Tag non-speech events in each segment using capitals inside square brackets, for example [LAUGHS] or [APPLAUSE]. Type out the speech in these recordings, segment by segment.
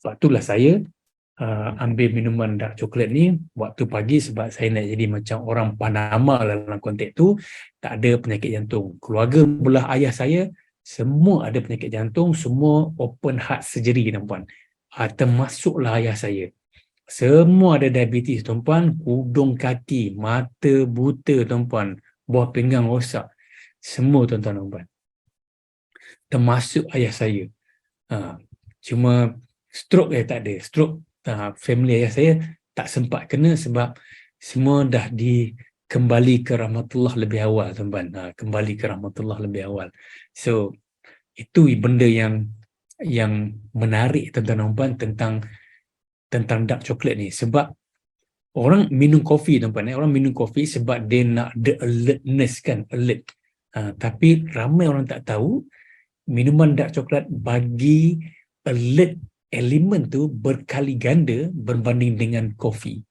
sebab itulah saya uh, ambil minuman dark coklat ni waktu pagi sebab saya nak jadi macam orang Panama dalam konteks tu tak ada penyakit jantung. Keluarga belah ayah saya semua ada penyakit jantung, semua open heart surgery tuan-puan. Uh, termasuklah ayah saya. Semua ada diabetes tuan-puan, hudung kaki, mata buta tuan-puan, buah pinggang rosak. Semua tuan-tuan tuan-puan. Termasuk ayah saya. Uh, cuma stroke dia tak ada. Stroke uh, family ayah saya tak sempat kena sebab semua dah dikembali ke rahmatullah lebih awal tuan-tuan. Uh, kembali ke rahmatullah lebih awal. So itu benda yang yang menarik tuan-tuan tuan tentang tentang dark chocolate ni sebab orang minum kopi tuan-tuan eh? orang minum kopi sebab dia nak the alertness kan alert uh, tapi ramai orang tak tahu minuman dark chocolate bagi alert elemen tu berkali ganda berbanding dengan kopi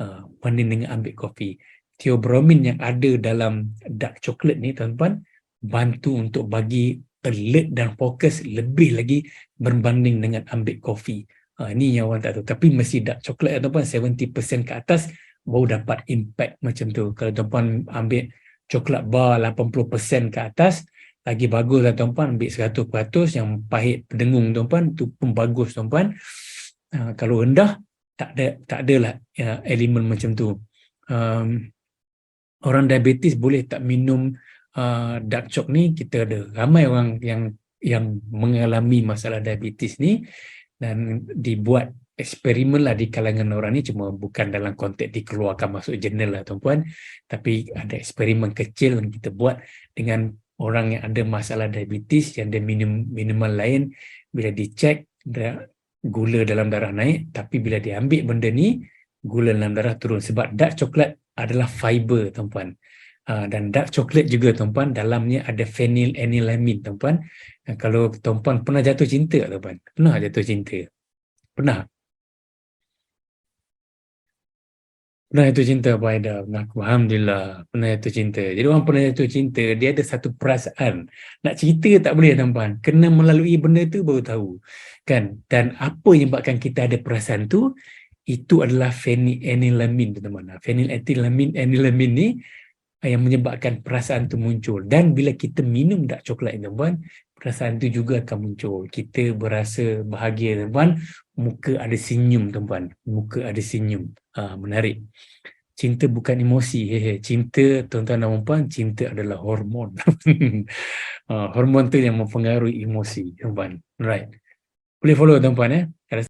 uh, berbanding dengan ambil kopi theobromine yang ada dalam dark chocolate ni tuan-tuan bantu untuk bagi alert dan fokus lebih lagi berbanding dengan ambil kopi Ha, ini yang orang tak tahu. Tapi mesti dark coklat ataupun 70% ke atas baru dapat impact macam tu. Kalau tuan-puan ambil coklat bar 80% ke atas, lagi bagus lah tuan-puan ambil 100% yang pahit dengung tuan-puan, tu pun bagus tuan-puan. Ha, kalau rendah, tak ada tak adalah ya, elemen macam tu. Um, orang diabetes boleh tak minum uh, dark chocolate ni, kita ada ramai orang yang yang mengalami masalah diabetes ni, dan dibuat eksperimen lah di kalangan orang ni cuma bukan dalam konteks dikeluarkan masuk jurnal lah tuan-puan tapi ada eksperimen kecil yang kita buat dengan orang yang ada masalah diabetes yang dia minum minuman lain bila dicek gula dalam darah naik tapi bila dia ambil benda ni gula dalam darah turun sebab dark coklat adalah fiber tuan-puan uh, dan dark coklat juga tuan-puan dalamnya ada phenylethylamine tuan-puan kalau tuan-puan pernah jatuh cinta tuan-puan? Pernah jatuh cinta? Pernah? Pernah jatuh cinta Pak Aida? Alhamdulillah pernah jatuh cinta. Jadi orang pernah jatuh cinta, dia ada satu perasaan. Nak cerita tak boleh tuan-puan. Kena melalui benda tu baru tahu. Kan? Dan apa yang buatkan kita ada perasaan tu, itu adalah phenylethylamine teman-teman. Phenylethylamine anilamine ni yang menyebabkan perasaan tu muncul. Dan bila kita minum dark coklat ni tuan-puan, perasaan tu juga akan muncul. Kita berasa bahagia tuan-puan, muka ada senyum tuan-puan. Muka ada senyum. Ha, menarik. Cinta bukan emosi. Hehe. Cinta tuan-tuan dan puan cinta adalah hormon. [LAUGHS] ha, hormon tu yang mempengaruhi emosi tuan-puan. Right. Boleh follow tuan-puan eh.